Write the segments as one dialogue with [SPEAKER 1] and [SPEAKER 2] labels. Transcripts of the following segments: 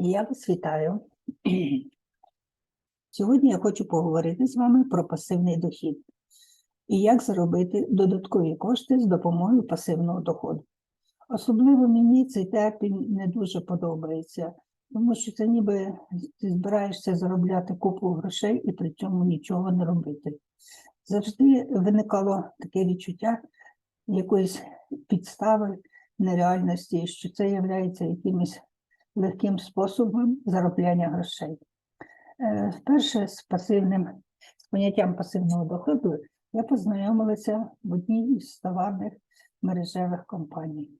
[SPEAKER 1] Я вас вітаю. Сьогодні я хочу поговорити з вами про пасивний дохід і як заробити додаткові кошти з допомогою пасивного доходу. Особливо мені цей термін не дуже подобається, тому що це ніби ти збираєшся заробляти купу грошей і при цьому нічого не робити. Завжди виникало таке відчуття якоїсь підстави нереальності, що це є якимось легким способом заробляння грошей. Е, Вперше з пасивним, з поняттям пасивного доходу я познайомилася в одній із товарних мережевих компаній.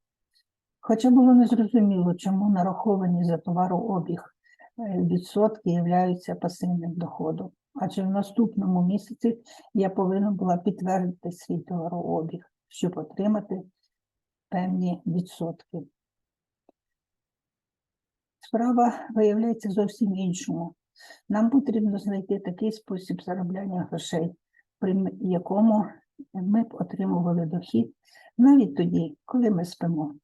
[SPEAKER 1] Хоча було незрозуміло, чому нараховані за товарообіг е, відсотки являються пасивним доходом, адже в наступному місяці я повинна була підтвердити свій товарообіг, щоб отримати певні відсотки. Справа виявляється зовсім іншому. Нам потрібно знайти такий спосіб заробляння грошей, при якому ми б отримували дохід навіть тоді, коли ми спимо.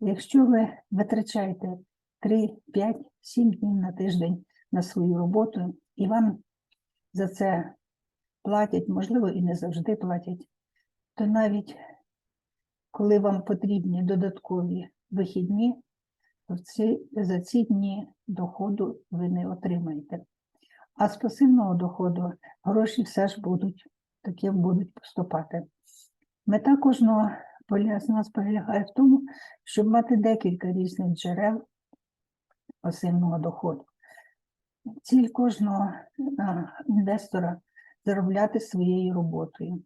[SPEAKER 1] Якщо ви витрачаєте 3, 5, 7 днів на тиждень на свою роботу, і вам за це платять, можливо, і не завжди платять, то навіть коли вам потрібні додаткові вихідні, ці, за ці дні доходу ви не отримаєте. А з пасивного доходу гроші все ж будуть таки будуть поступати. Мета кожного з нас в тому, щоб мати декілька різних джерел пасивного доходу. Ціль кожного а, інвестора заробляти своєю роботою,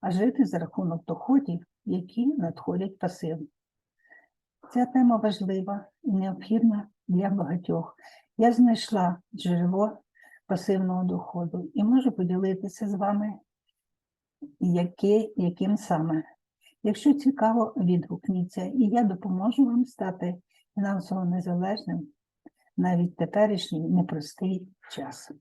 [SPEAKER 1] а жити за рахунок доходів, які надходять пасивно. Ця тема важлива і необхідна для багатьох. Я знайшла джерело пасивного доходу і можу поділитися з вами, яке, яким саме. Якщо цікаво, відгукніться, і я допоможу вам стати фінансово незалежним навіть теперішній непростий час.